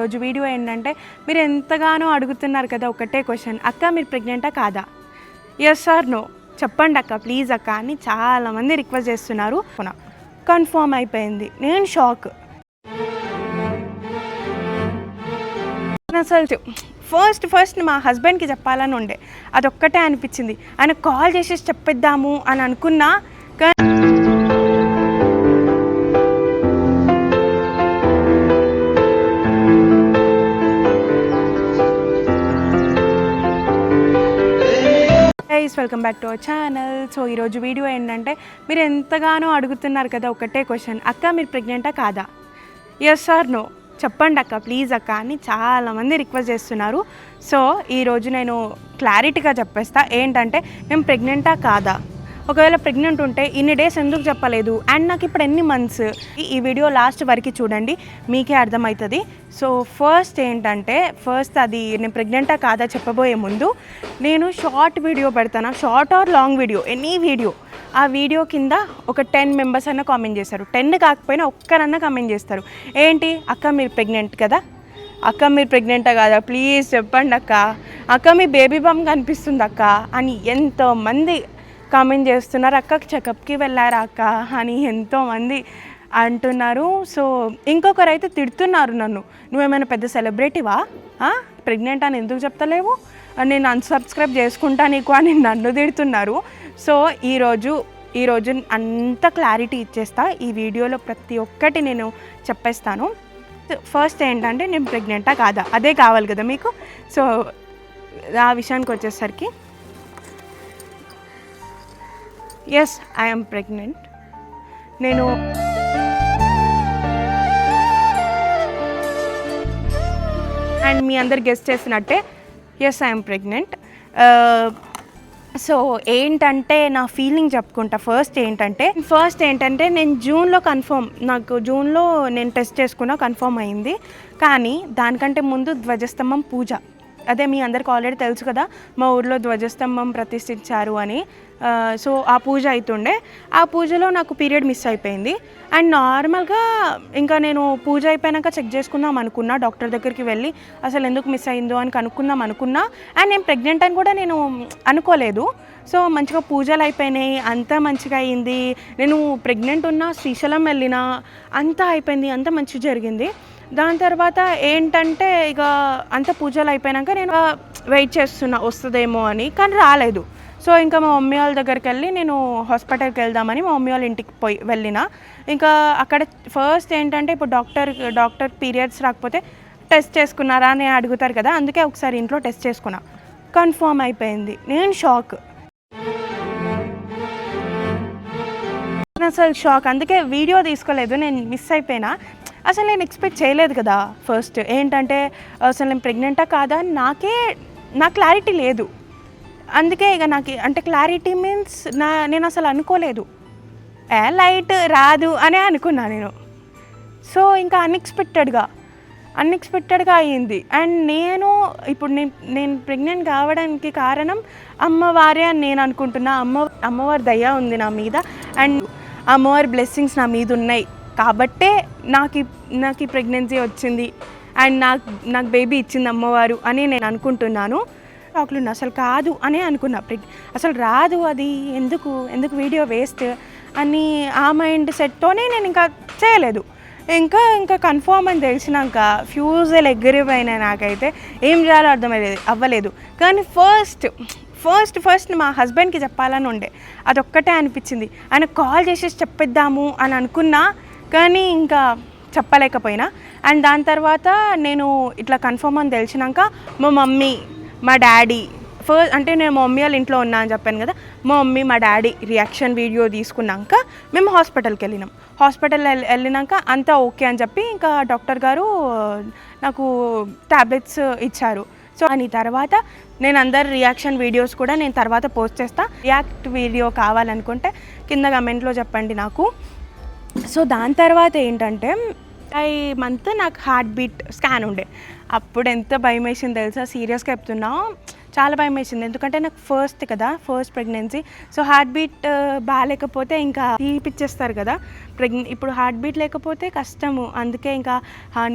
రోజు వీడియో ఏంటంటే మీరు ఎంతగానో అడుగుతున్నారు కదా ఒకటే క్వశ్చన్ అక్క మీరు ప్రెగ్నెంటా కాదా? ఎస్ సార్ నో చెప్పండి అక్క ప్లీజ్ అక్క అని చాలామంది రిక్వెస్ట్ చేస్తున్నారు. కన్ఫర్మ్ అయిపోయింది. నేను షాక్. అసలు ఫస్ట్ ఫస్ట్ మా హస్బెండ్కి చెప్పాలని ఉండే. అదొక్కటే అనిపించింది. ఆయన కాల్ చేసేసి చెప్పిద్దాము అని అనుకున్నా కానీ guys welcome back to our channel so ఈరోజు వీడియో ఏంటంటే మీరు ఎంతగానో అడుగుతున్నారు కదా ఒకటే క్వశ్చన్ అక్క మీరు ప్రెగ్నెంటా కాదా? ఎస్ సార్ నో చెప్పండి అక్క ప్లీజ్ అక్క అని చాలామంది రిక్వెస్ట్ చేస్తున్నారు. సో ఈరోజు నేను క్లారిటీగా చెప్పేస్తా. ఏంటంటే మేము ప్రెగ్నెంటా కాదా? ఒకవేళ ప్రెగ్నెంట్ ఉంటే ఇన్ని డేస్ ఎందుకు చెప్పలేదు? అండ్ నాకు ఇప్పుడు ఎన్ని మంత్స్ ఈ వీడియో లాస్ట్ వరకు చూడండి మీకే అర్థమవుతుంది. సో ఫస్ట్ ఏంటంటే ఫస్ట్ అది నేను ప్రెగ్నెంటా కాదా చెప్పబోయే ముందు నేను షార్ట్ వీడియో పెడతాను? Short or long video any video ఆ వీడియో కింద ఒక టెన్ మెంబర్స్ అన్న కామెంట్ చేస్తారు. టెన్ కాకపోయినా ఒక్కరన్నా కామెంట్ చేస్తారు. ఏంటి? అక్క మీరు ప్రెగ్నెంట్ కదా? అక్క మీరు ప్రెగ్నెంటా కాదా? ప్లీజ్ చెప్పండి అక్క అక్క మీ బేబీ బమ్ కనిపిస్తుంది అక్క అని ఎంతోమంది కామెంట్ చేస్తున్నారు అక్క చెకప్కి వెళ్ళారా అక్క? అని ఎంతోమంది అంటున్నారు. సో ఇంకొకరు అయితే తిడుతున్నారు నన్ను. నువ్వేమైనా పెద్ద సెలబ్రిటీవా? ప్రెగ్నెంట్ అని ఎందుకు చెప్తలేవు? నేను అన్సబ్స్క్రైబ్ చేసుకుంటా నీకు అని నన్ను తిడుతున్నారు. సో ఈరోజు ఈరోజు అంత క్లారిటీ ఇచ్చేస్తా. ఈ వీడియోలో ప్రతి ఒక్కటి నేను చెప్పేస్తాను. ఫస్ట్ ఏంటంటే నేను ప్రెగ్నెంటా కాదా? అదే కావాలి కదా మీకు? సో ఆ విషయానికి వచ్చేసరికి ఎస్ ఐఎమ్ ప్రెగ్నెంట్ నేను అండ్ మీ అందరు గెస్ట్ చేసినట్టే ఎస్ ఐఎమ్ ప్రెగ్నెంట్ సో ఏంటంటే నా ఫీలింగ్ చెప్పుకుంటా. ఫస్ట్ ఏంటంటే ఫస్ట్ ఏంటంటే నేను జూన్లో కన్ఫర్మ్ నాకు జూన్లో నేను టెస్ట్ చేసుకున్నా కన్ఫర్మ్ అయింది. కానీ దానికంటే ముందు ధ్వజస్తంభం పూజ. అదే మీ అందరికి ఆల్రెడీ తెలుసు కదా మా ఊర్లో ధ్వజస్తంభం ప్రతిష్ఠించారు అని. సో ఆ పూజ అవుతుండే ఆ పూజలో నాకు పీరియడ్ మిస్ అయిపోయింది. అండ్ నార్మల్గా ఇంకా నేను పూజ అయిపోయాక చెక్ చేసుకుందాం అనుకున్నా డాక్టర్ దగ్గరికి వెళ్ళి అసలు ఎందుకు మిస్ అయిందో అని కనుక్కుందాం అనుకున్నా. అండ్ నేను ప్రెగ్నెంట్ అని కూడా నేను అనుకోలేదు. సో మంచిగా పూజలు అయిపోయినాయి అంతా మంచిగా అయింది. నేను ప్రెగ్నెంట్ ఉన్నా శ్రీశైలం వెళ్ళినా అంతా అయిపోయింది అంతా మంచిగా జరిగింది. దాని తర్వాత ఏంటంటే ఇక అంత పూజలు అయిపోయాక నేను వెయిట్ చేస్తున్నా వస్తుందేమో అని కానీ రాలేదు. సో ఇంకా మా మమ్మీ వాళ్ళ దగ్గరికి వెళ్ళి నేను హాస్పిటల్కి వెళ్దామని మా మమ్మీ వాళ్ళ ఇంటికి పోయి వెళ్ళిన. ఇంకా అక్కడ ఫస్ట్ ఏంటంటే ఇప్పుడు డాక్టర్ డాక్టర్ పీరియడ్స్ రాకపోతే టెస్ట్ చేసుకున్నారా అని అడుగుతారు కదా అందుకే ఒకసారి ఇంట్లో టెస్ట్ చేసుకున్నా. కన్ఫర్మ్ అయిపోయింది. నేను షాక్ అసలు షాక్ అందుకే వీడియో తీసుకోలేదు నేను మిస్ అయిపోయినా. అసలు నేను ఎక్స్పెక్ట్ చేయలేదు కదా. ఫస్ట్ ఏంటంటే అసలు నేను ప్రెగ్నెంటా కాదా? అని నాకే నా క్లారిటీ లేదు. అందుకే ఇక నాకు అంటే క్లారిటీ మీన్స్ నా నేను అసలు అనుకోలేదు. ఏ లైట్ రాదు అనే అనుకున్నా నేను. సో ఇంకా అన్ఎక్స్పెక్టెడ్గా అన్ఎక్స్పెక్టెడ్గా అయ్యింది అండ్ నేను ఇప్పుడు నేను నేను ప్రెగ్నెంట్ కావడానికి కారణం అమ్మవారే అని నేను అనుకుంటున్నా. అమ్మ అమ్మవారి దయ ఉంది నా మీద. అండ్ అమ్మవారి బ్లెస్సింగ్స్ నా మీద ఉన్నాయి. కాబట్టే నాకు నాకు ఈ ప్రెగ్నెన్సీ వచ్చింది. అండ్ నాకు నాకు బేబీ ఇచ్చింది అమ్మవారు అని నేను అనుకుంటున్నాను. డాక్టర్ అసలు కాదు అనే అనుకున్నా. ప్రెగ్ అసలు రాదు అది. ఎందుకు ఎందుకు వీడియో వేస్ట్ అని ఆ మైండ్ సెట్తోనే నేను ఇంకా చేయలేదు. ఇంకా ఇంకా కన్ఫామ్ అని తెలిసినాక ఫ్యూజల్ ఎగ్గరిపోయినా నాకైతే ఏం చేయాలో అర్థమయ్యేది అవ్వలేదు. కానీ ఫస్ట్ ఫస్ట్ ఫస్ట్ మా హస్బెండ్కి చెప్పాలని ఉండే. అదొక్కటే అనిపించింది. ఆయన కాల్ చేసేసి చెప్పిద్దాము అని అనుకున్నా. కానీ ఇంకా చెప్పలేకపోయినా. అండ్ దాని తర్వాత నేను ఇట్లా కన్ఫర్మ్ అని తెలిసినాక మా మమ్మీ మా డాడీ ఫస్ట్ అంటే నేను మా మమ్మీ వాళ్ళ ఇంట్లో ఉన్నా అని చెప్పాను కదా మా మమ్మీ మా డాడీ రియాక్షన్ వీడియో తీసుకున్నాక మేము హాస్పిటల్కి వెళ్ళినాం. హాస్పిటల్ వెళ్ళినాక అంతా ఓకే అని చెప్పి ఇంకా డాక్టర్ గారు నాకు టాబ్లెట్స్ ఇచ్చారు. సో అని తర్వాత నేను అందరు రియాక్షన్ వీడియోస్ కూడా నేను తర్వాత పోస్ట్ చేస్తాను రియాక్ట్ వీడియో కావాలనుకుంటే కింద కమెంట్లో చెప్పండి నాకు. సో దాని తర్వాత ఏంటంటే ఐ మంత్ నాకు హార్ట్ బీట్ స్కాన్ ఉండే. అప్పుడు ఎంత భయం వేసింది తెలుసా? సీరియస్గా చెప్తున్నా చాలా భయం వేసింది. ఎందుకంటే నాకు ఫస్ట్ కదా first pregnancy so heart beat బాగాలేకపోతే ఇంకా తీపిచ్చేస్తారు కదా. ప్రెగ్నె ఇప్పుడు హార్ట్ బీట్ లేకపోతే కష్టము. అందుకే ఇంకా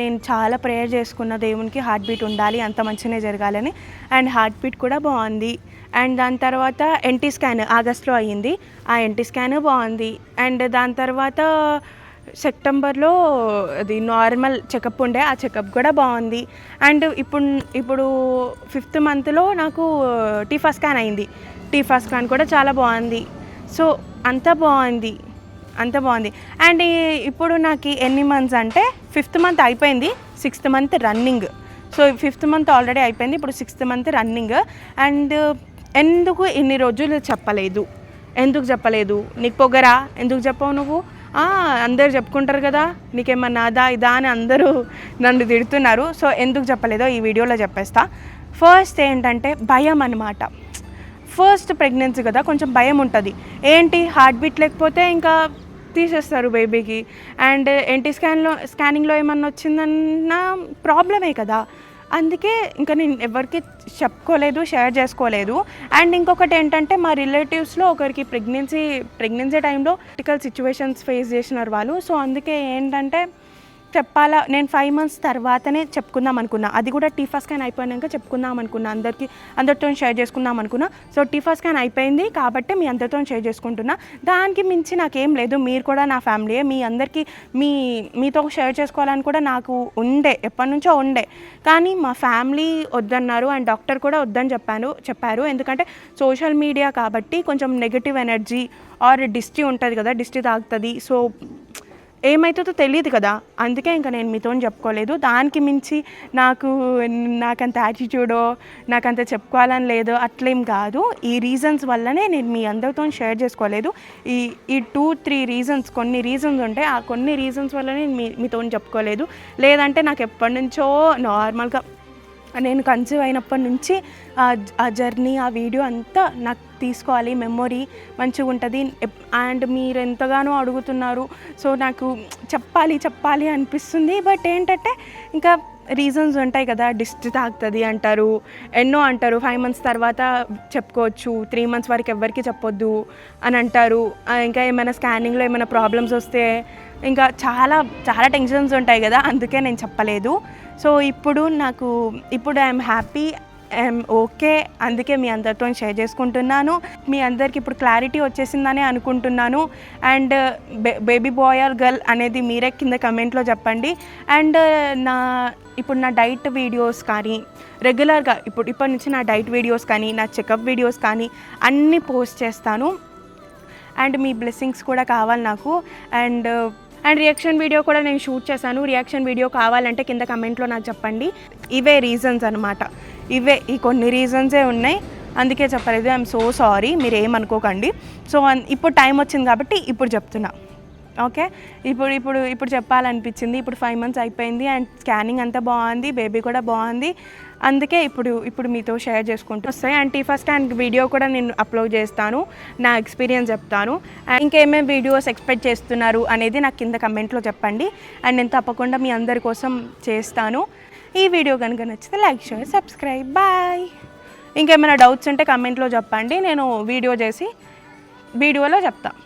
నేను చాలా ప్రేయర్ చేసుకున్న దేవునికి హార్ట్ బీట్ ఉండాలి అంత మంచిగానే జరగాలని. అండ్ హార్ట్ బీట్ కూడా బాగుంది. అండ్ దాని తర్వాత ఎన్టీ స్కాన్ ఆగస్ట్లో అయ్యింది. ఆ ఎన్టీ స్కాన్ బాగుంది. అండ్ దాని తర్వాత సెప్టెంబర్లో అది నార్మల్ చెకప్ ఉండే. ఆ చెకప్ కూడా బాగుంది. అండ్ ఇప్పుడు ఇప్పుడు ఫిఫ్త్ మంత్లో నాకు టీఫా స్కాన్ అయింది. టీఫా స్కాన్ కూడా చాలా బాగుంది. సో అంతా బాగుంది. అంత బాగుంది. అండ్ ఈ- ఇప్పుడు నాకు ఎన్ని మంత్స్ అంటే ఫిఫ్త్ మంత్ అయిపోయింది. Sixth month running so fifth month already అయిపోయింది. ఇప్పుడు సిక్స్త్ మంత్ రన్నింగ్ అండ్ ఎందుకు ఇన్ని రోజులు చెప్పలేదు? ఎందుకు చెప్పలేదు? నీకు పొగరా? ఎందుకు చెప్పవు నువ్వు? అందరు చెప్పుకుంటారు కదా నీకేమన్నా అదా ఇదా అని అందరూ నన్ను తిడుతున్నారు. సో ఎందుకు చెప్పలేదో ఈ వీడియోలో చెప్పేస్తా. ఫస్ట్ ఏంటంటే భయం అన్నమాట. ఫస్ట్ ప్రెగ్నెన్సీ కదా కొంచెం భయం ఉంటుంది. ఏంటి? హార్ట్ బీట్ లేకపోతే ఇంకా తీసేస్తారు బేబీకి అండ్ ఎన్టీ స్కాన్లో స్కానింగ్లో ఏమన్నా వచ్చిందన్న ప్రాబ్లమే కదా. అందుకే ఇంకా నేను ఎవరికి చెప్పుకోలేదు షేర్ చేసుకోలేదు. అండ్ ఇంకొకటి ఏంటంటే మా రిలేటివ్స్లో ఒకరికి ప్రెగ్నెన్సీ ప్రెగ్నెన్సీ టైంలో క్రిటికల్ సిచ్యువేషన్స్ ఫేస్ చేసినారు వాళ్ళు. సో అందుకే ఏంటంటే చెప్పాలా? నేను ఫైవ్ మంత్స్ తర్వాతనే చెప్పుకుందాం అనుకున్నా. అది కూడా టీఫా స్కాన్ అయిపోయినాక చెప్పుకుందాం అనుకున్నా. అందరికీ అందరితో షేర్ చేసుకుందాం అనుకున్నా. సో టీఫా స్కాన్ అయిపోయింది కాబట్టి మీ అందరితో షేర్ చేసుకుంటున్నా. దానికి మించి నాకేం లేదు. మీరు కూడా నా ఫ్యామిలీయే మీ అందరికీ మీ మీతో షేర్ చేసుకోవాలని కూడా నాకు ఉండే. ఎప్పటి నుంచో ఉండే. కానీ మా ఫ్యామిలీ వద్దన్నారు అండ్ డాక్టర్ కూడా వద్దని చెప్పాను చెప్పారు. ఎందుకంటే సోషల్ మీడియా కాబట్టి కొంచెం నెగిటివ్ ఎనర్జీ ఆర్ డిస్టీ ఉంటుంది కదా డిస్టీ తాగుతుంది. సో ఏమవుతుందో తెలియదు కదా. అందుకే ఇంకా నేను మీతో చెప్పుకోలేదు. దానికి మించి నాకు నాకంత యాటిట్యూడో నాకంత చెప్పుకోవాలని లేదు అట్లేం కాదు. ఈ రీజన్స్ వల్లనే నేను మీ అందరితో షేర్ చేసుకోలేదు. ఈ ఈ టూ త్రీ రీజన్స్ కొన్ని రీజన్స్ ఉంటాయి ఆ కొన్ని రీజన్స్ వల్లనే మీ మీతో చెప్పుకోలేదు. లేదంటే నాకు ఎప్పటి నుంచో నార్మల్గా నేను కన్సీవ్ అయినప్పటి నుంచి ఆ జర్నీ ఆ వీడియో అంతా నాకు తీసుకోవాలి మెమొరీ మంచిగా ఉంటుంది. అండ్ మీరు ఎంతగానో అడుగుతున్నారు. సో నాకు చెప్పాలి చెప్పాలి అనిపిస్తుంది. బట్ ఏంటంటే ఇంకా రీజన్స్ ఉంటాయి కదా. డిస్ట్ తాగుతుంది అంటారు ఎన్నో అంటారు. ఫైవ్ మంత్స్ తర్వాత చెప్పుకోవచ్చు. త్రీ మంత్స్ వరకు ఎవరికి చెప్పొద్దు అని అంటారు. ఇంకా ఏమైనా స్కానింగ్లో ఏమైనా ప్రాబ్లమ్స్ వస్తే ఇంకా చాలా చాలా టెన్షన్స్ ఉంటాయి కదా. అందుకే నేను చెప్పలేదు. సో ఇప్పుడు నాకు ఇప్పుడు ఐఎమ్ హ్యాపీ. ఐఎమ్ ఓకే అందుకే మీ అందరితో షేర్ చేసుకుంటున్నాను. మీ అందరికి ఇప్పుడు క్లారిటీ వచ్చేసిందని అనుకుంటున్నాను. And baby boy or girl అనేది మీరే కింద కమెంట్లో చెప్పండి. అండ్ నా ఇప్పుడు నా డైట్ వీడియోస్ కానీ రెగ్యులర్గా ఇప్పుడు ఇప్పటి నుంచి నా డైట్ వీడియోస్ కానీ నా చెకప్ వీడియోస్ కానీ అన్నీ పోస్ట్ చేస్తాను. అండ్ మీ బ్లెస్సింగ్స్ కూడా కావాలి నాకు. అండ్ అండ్ రియాక్షన్ వీడియో కూడా నేను షూట్ చేశాను. రియాక్షన్ వీడియో కావాలంటే కింద కమెంట్లో నాకు చెప్పండి. ఇవే రీజన్స్ అనమాట ఇవే ఈ కొన్ని రీజన్సే ఉన్నాయి. అందుకే చెప్పలేదు. ఐఎమ్ సో సారీ మీరు ఏమనుకోకండి సో అన్- ఇప్పుడు టైం వచ్చింది కాబట్టి ఇప్పుడు చెప్తున్నా. ఓకే? ఇప్పుడు ఇప్పుడు ఇప్పుడు చెప్పాలనిపించింది. ఇప్పుడు ఫైవ్ మంత్స్ అయిపోయింది అండ్ స్కానింగ్ అంతా బాగుంది బేబీ కూడా బాగుంది. అందుకే ఇప్పుడు ఇప్పుడు మీతో షేర్ చేసుకుంటూ వస్తాయి అండ్ ఈ ఫస్ట్ అండ్ వీడియో కూడా నేను అప్లోడ్ చేస్తాను. నా ఎక్స్పీరియన్స్ చెప్తాను. అండ్ ఇంకేమేమి వీడియోస్ ఎక్స్పెక్ట్ చేస్తున్నారు అనేది నాకు కింద కమెంట్లో చెప్పండి. అండ్ నేను తప్పకుండా మీ అందరి కోసం చేస్తాను. ఈ వీడియో కనుక నచ్చితే లైక్ షేర్ సబ్స్క్రైబ్ బాయ్ ఇంకేమైనా డౌట్స్ ఉంటే కమెంట్లో చెప్పండి. నేను వీడియో చేసి వీడియోలో చెప్తాను